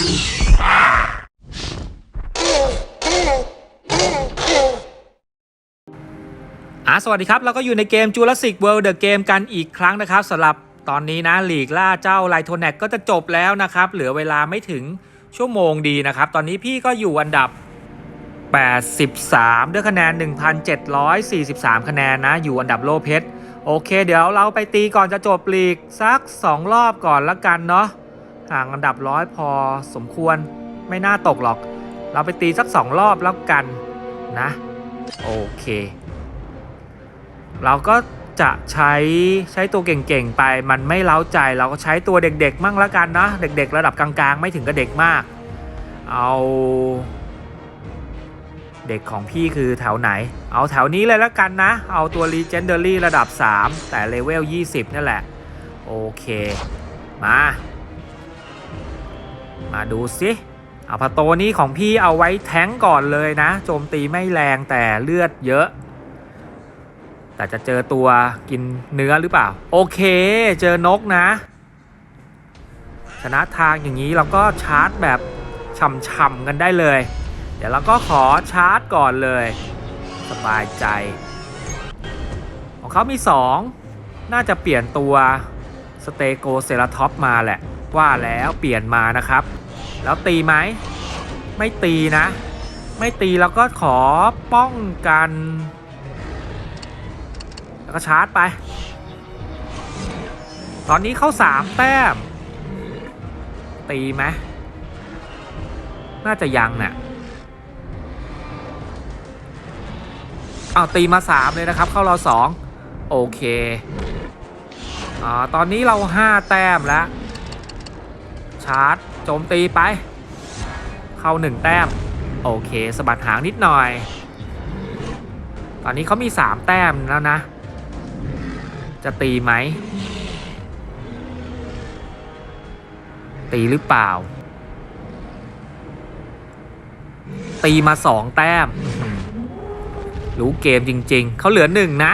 อะสวัสดีครับ เราก็อยู่ในเกม Jurassic World The Game กันอีกครั้งนะครับสำหรับตอนนี้นะหลีกล่าเจ้าไลโทแนกก็จะจบแล้วนะครับ เหลือเวลาไม่ถึงชั่วโมงดีนะครับ ตอนนี้พี่ก็อยู่อันดับ 83 ด้วยคะแนน 1,743 คะแนนนะ อยู่อันดับโลเพชรโอเค เดี๋ยวเราไปตีก่อนจะจบลีกสัก 2 รอบก่อนละกันเนาะ ห่างอันดับร้อยพอสมควรไม่น่าตกหรอก เราไปตีสัก2รอบแล้วกันนะ โอเค เราก็จะใช้ใช้ตัวเก่งๆไปมันไม่เล้าใจเราก็ใช้ตัวเด็กๆมั่งละกันนะ เด็กๆ ระดับกลางๆ ไม่ถึงกับเด็กมาก เอาเด็กของพี่คือแถวไหน เอาแถวนี้เลยละกันนะ เอาตัว Legendary ระดับ 3 แต่เลเวล 20 นั่นแหละ โอเค มา มาดูสิเอาพาโตนี้ของพี่เอาไว้แท้งก่อนเลยนะ โจมตีไม่แรงแต่เลือดเยอะ แต่จะเจอตัวกินเนื้อหรือเปล่า โอเค เจอนกนะ ชนะทางอย่างนี้เราก็ชาร์จแบบช่ำๆกันได้เลย เดี๋ยวเราก็ขอชาร์จก่อนเลย สบายใจ ของเขามี 2 น่าจะเปลี่ยนตัวสเตโกเซราท็อปมาแหละ ว่าแล้วเปลี่ยนมานะครับ แล้วตีไหม ไม่ตีนะ ไม่ตีเราก็ขอป้องกัน แล้วก็ชาร์จไป ตอนนี้เข้าสามแต้ม ตีไหมน่าจะยังน่ะเอาวตีมาสามเลยนะครับ เข้าเราสองโอเคอ่าตอนนี้เราห้าแต้มแล้ว ชาร์จ โจมตีไป เข้าหนึ่งแต้ม โอเคสะบัดหางนิดหน่อย ตอนนี้เขามีสามแต้มแล้วนะ จะตีไหม ตีหรือเปล่า ตีมาสองแต้ม รู้เกมจริง ๆ เขาเหลือหนึ่งนะ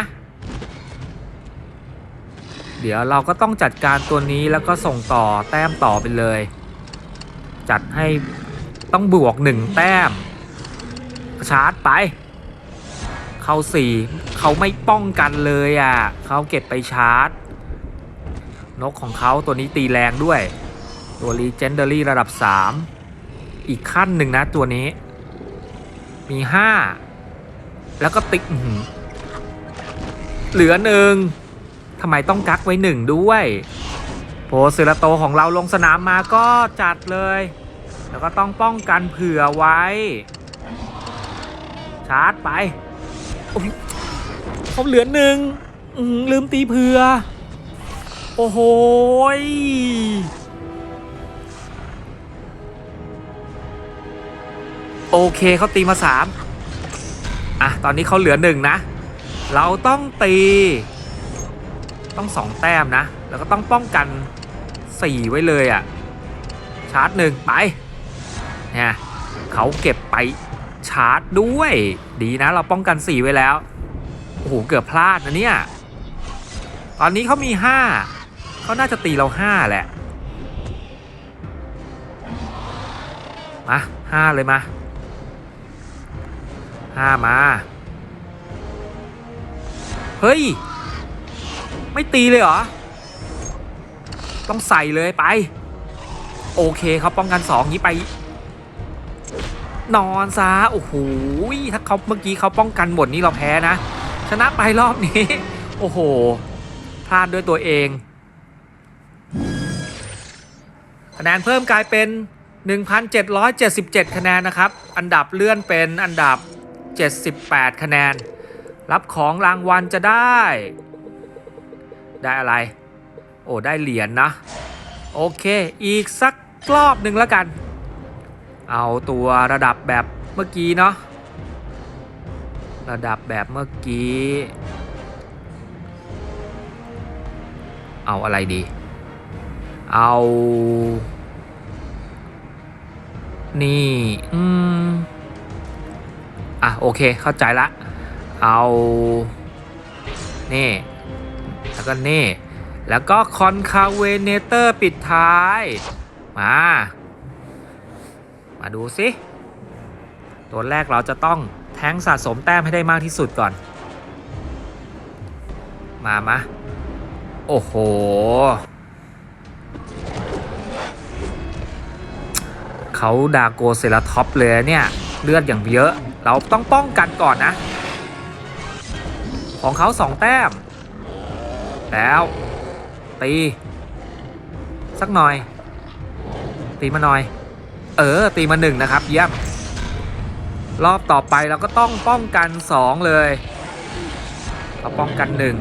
เดี๋ยวเราก็ต้องจัดการตัวนี้แล้วก็ส่งต่อแต้มต่อไปเลย จัดให้ต้องบวกหนึ่งแต้ม ชาร์จไป เข้าสี่เขาไม่ป้องกันเลยอะเขาเก็บไปชาร์จ นกของเขาตัวนี้ตีแรงด้วย ตัว Legendary ระดับ 3 อีกขั้นหนึ่งนะตัวนี้ มี 5 แล้วก็ติ๊กเหลือหนึ่งทำไมต้องกักไว้หนึ่งด้วย โพเซราโตของเราลงสนามมาก็จัดเลย แล้วก็ต้องป้องกันเผื่อไว้ ชาร์จไปเขาเหลือหนึ่งลืมตีเผื่อ โอ้โหโอเคเขาตีมาสามอะ ตอนนี้เขาเหลือหนึ่งนะ เราต้องตี ต้องสองแต้มนะ แล้วก็ต้องป้องกัน สี่ไว้เลยอะ่ะ ชาร์จหนึ่งไปเนี่ยเขาเก็บไปชาร์จด้วย ดีนะเราป้องกันสี่ไว้แล้ว โอ้โห เกือบพลาดนะเนี่ย ตอนนี้เขามีห้าเขาน่าจะตีเราห้าแหละ มาห้าเลยมาห้ามา เฮ้ย ไม่ตีเลยเหรอ ต้องใส่เลยไป โอเคเขาป้องกันสองนี้ไป นอนซะโอ้โหถ้าเขาเมื่อกี้เขาป้องกันหมดนี้เราแพ้นะ ชนะไปรอบนี้ โอ้โหพลาดด้วยตัวเองคะแนนเพิ่มกลายเป็น 1,777 คะแนนนะครับ อันดับเลื่อนเป็นอันดับ 78 คะแนน รับของรางวัลจะได้ ได้อะไร โอ้ได้เหรียญนะ โอเค อีกสักรอบหนึ่งแล้วกัน เอาตัวระดับแบบเมื่อกี้เนาะระดับแบบเมื่อกี้ เอาอะไรดี เอา นี่ อืม อะ โอเค เข้าใจละ เอา นี่ แล้วก็นี่ แล้วก็คอนคาเวเนเตอร์ปิดท้าย มา มาดูสิตัวแรกเราจะต้องแทงสะสมแต้มให้ได้มากที่สุดก่อน มามาโอ้โห เขาดาโกเซราท็อปเลยเนี่ย เลือดอย่างเยอะ เราต้องป้องกันก่อนนะ ของเขาสองแต้ม แล้ว ตี สักหน่อย ตีมาหน่อย เออ ตีมาหนึ่งนะครับ เยี่ยม รอบต่อไปเราก็ต้องป้องกันสองเลยเขาป้องกันหนึ่ง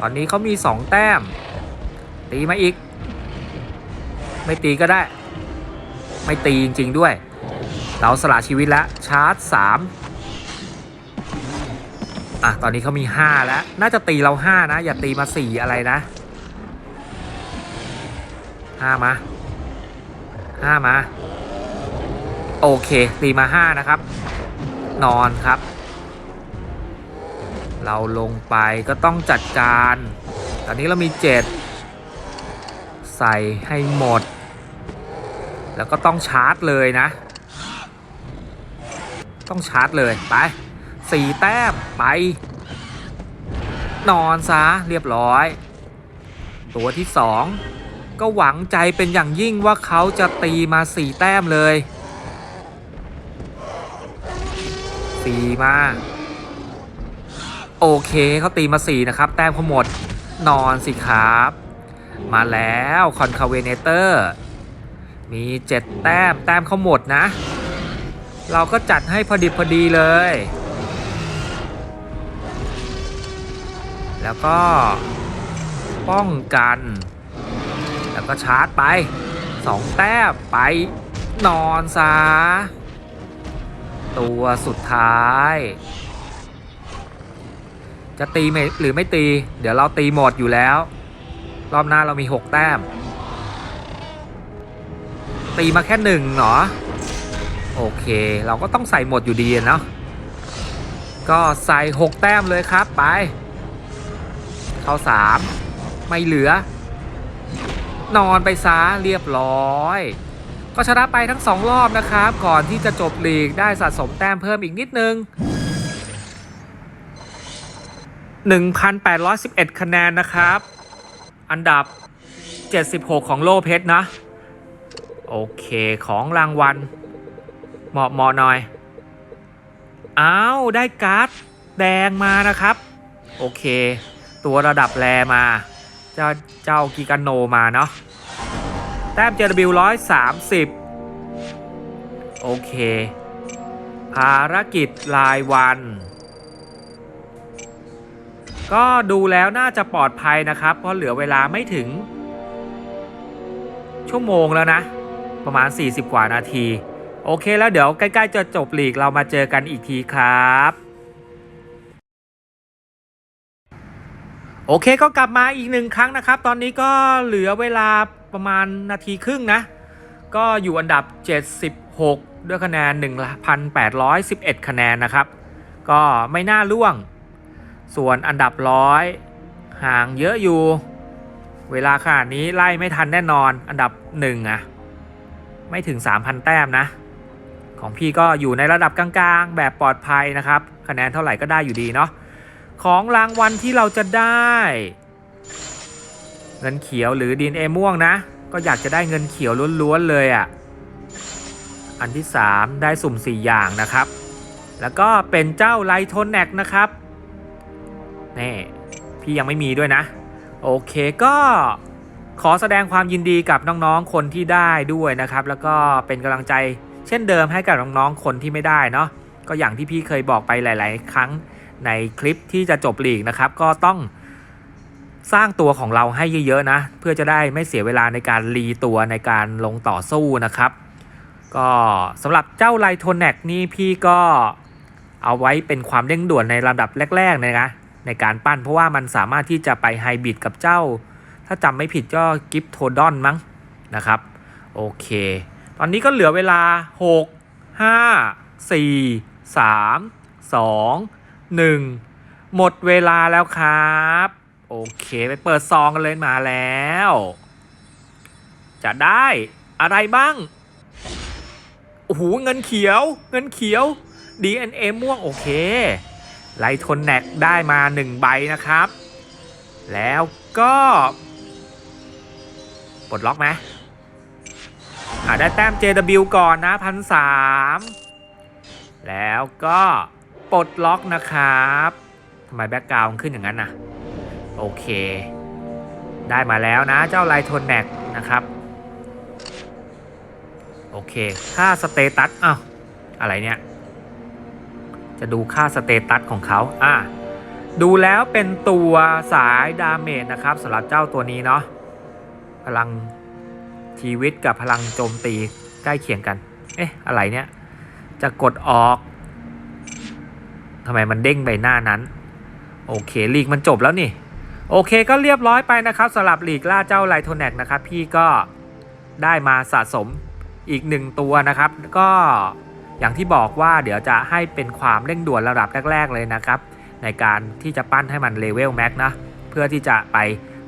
ตอนนี้เขามีสองแต้ม ตีมาอีก ไม่ตีก็ได้ ไม่ตีจริง ๆ ด้วย เราสละชีวิตแล้วชาร์จสาม อะตอนนี้เขามีห้าแล้ว น่าจะตีเราห้านะ อย่าตีมาสี่อะไรนะห้ามาห้ามา โอเค ตีมาห้านะครับ นอนครับ เราลงไปก็ต้องจัดการ ตอนนี้เรามีเจ็ดใส่ให้หมด แล้วก็ต้องชาร์จเลยนะ ต้องชาร์จเลย ไปสี่แต้ม ไป นอนซะเรียบร้อย ตัวที่สองก็หวังใจเป็นอย่างยิ่งว่าเขาจะตีมาสี่แต้มเลยสี่มา โอเคเขาตีมาสี่นะครับ แต้มเขาหมดนอนสิครับ มาแล้วคอนคาเวเนเตอร์มี7แต้มแต้มเขาหมดนะ เราก็จัดให้พอดีพอดีเลย แล้วก็ป้องกัน แล้วก็ชาร์จไป2แต้มไปนอนซะตัวสุดท้าย จะตีไหมหรือไม่ตี เดี๋ยวเราตีหมดอยู่แล้ว รอบหน้าเรามี 6 แต้ม ตีมาแค่หนึ่งเหรอโอเคเราก็ต้องใส่หมดอยู่ดีเนาะก็ใส่ 6 แต้มเลยครับไป เข้า3ไม่เหลือ นอนไปซะเรียบร้อย ก็ชนะไปทั้ง2รอบนะครับ ก่อนที่จะจบลีกได้สะสมแต้มเพิ่มอีกนิดนึง 1,811 คะแนนนะครับ อันดับ 76 ของโลเพชรนะ โอเคของรางวัลเหมาะเหมาะหน่อยอ้าวได้การ์ดแดงมานะครับ โอเค ตัวระดับแรมา เจ้าเจ้ากิกาโนมาเนาะแต้ม JW 130 โอเค ภารกิจรายวัน ก็ดูแล้วน่าจะปลอดภัยนะครับ เพราะเหลือเวลาไม่ถึง ชั่วโมงแล้วนะ ประมาณ 40 กว่านาที โอเคแล้วเดี๋ยวใกล้ ๆ จะจบลีกเรามาเจอกันอีกทีครับ โอเคก็กลับมาอีกหนึ่งครั้งนะครับ ตอนนี้ก็เหลือเวลาประมาณนาทีครึ่งนะ ก็อยู่อันดับ 76 ด้วยคะแนน 1,811 คะแนนนะครับ ก็ไม่น่าล่วง ส่วนอันดับร้อยห่างเยอะอยู่ เวลาขนาดนี้ไล่ไม่ทันแน่นอน อันดับ 1อะไม่ถึง 3,000 แต้มนะ ของพี่ก็อยู่ในระดับกลางๆ แบบปลอดภัยนะครับ คะแนนเท่าไหร่ก็ได้อยู่ดีเนาะ ของรางวัลที่เราจะได้ เงินเขียวหรือดีนเอม่วงนะ ก็อยากจะได้เงินเขียวล้วนๆเลยอะ่ะ อันที่ 3 ได้สุ่ม 4 อย่างนะครับ แล้วก็เป็นเจ้าไลโทนแนกนะครับนี่พี่ยังไม่มีด้วยนะ โอเคก็ขอแสดงความยินดีกับน้องๆ คนที่ได้ด้วยนะครับ แล้วก็เป็นกำลังใจเช่นเดิมให้กับน้องๆ คนที่ไม่ได้เนาะก็อย่างที่พี่เคยบอกไปหลาย ๆ ครั้ง ในคลิปที่จะจบลีกนะครับ ก็ต้องสร้างตัวของเราให้เยอะๆนะ เพื่อจะได้ไม่เสียเวลาในการรีตัวในการลงต่อสู้นะครับ ก็สำหรับเจ้าไลโทนแนกนี่พี่ก็เอาไว้เป็นความเร่งด่วนในระดับแรกๆนะในการปั้นเพราะว่ามันสามารถที่จะไปไฮบริดกับเจ้า ถ้าจำไม่ผิดก็กิฟโทดอนมั้งนะครับ โอเค ตอนนี้ก็เหลือเวลา 6 5 4 3 2 1หมดเวลาแล้วครับ โอเคไปเปิดซองกันเลยมาแล้ว จะได้อะไรบ้าง โอ้โหเงินเขียวเงินเขียว DNA ม่วงโอเค ไลทนแนกได้มาหนึ่งใบนะครับ แล้วก็ปลดล็อกไหมอ่าได้แต้ม JW ก่อนนะพันสามแล้วก็ ปลดล็อกนะครับทำไมแบ็กกราวด์ขึ้นอย่างนั้นนะโอเค ได้มาแล้วนะเจ้าไลทนแนกนะครับ โอเค ค่าสเตตัสอ้าวอะไรเนี่ย จะดูค่าสเตตัสของเขาอะดูแล้วเป็นตัวสายดาเมจนะครับสำหรับเจ้าตัวนี้เนาะพลังชีวิตกับพลังโจมตีใกล้เคียงกัน เอ๊ะ อะไรเนี่ย จะกดออก ทำไมมันเด้งไปหน้านั้น โอเคลีกมันจบแล้วนี่ โอเคก็เรียบร้อยไปนะครับสำหรับลีกล่าเจ้าไลโทแนกนะครับ พี่ก็ได้มาสะสมอีกหนึ่งตัวนะครับ ก็อย่างที่บอกว่าเดี๋ยวจะให้เป็นความเร่งด่วนระดับแรก ๆ เลยนะครับ ในการที่จะปั้นให้มันเลเวลแม็กนะ เพื่อที่จะไป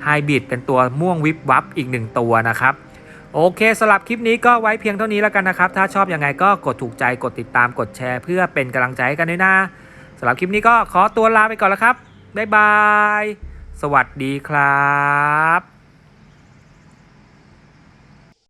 ไฮบิดเป็นตัวม่วงวิบวับอีกหนึ่งตัวนะครับโอเคสำหรับคลิปนี้ก็ไว้เพียงเท่านี้แล้วกันนะครับ ถ้าชอบอยังไงก็กดถูกใจกดติดตามกดแชร์ เพื่อเป็นกำลังใจกันด้วยนะ สำหรับคลิปนี้ก็ขอตัวลาไปก่อนแล้วครับ บ๊ายบาย สวัสดีครับ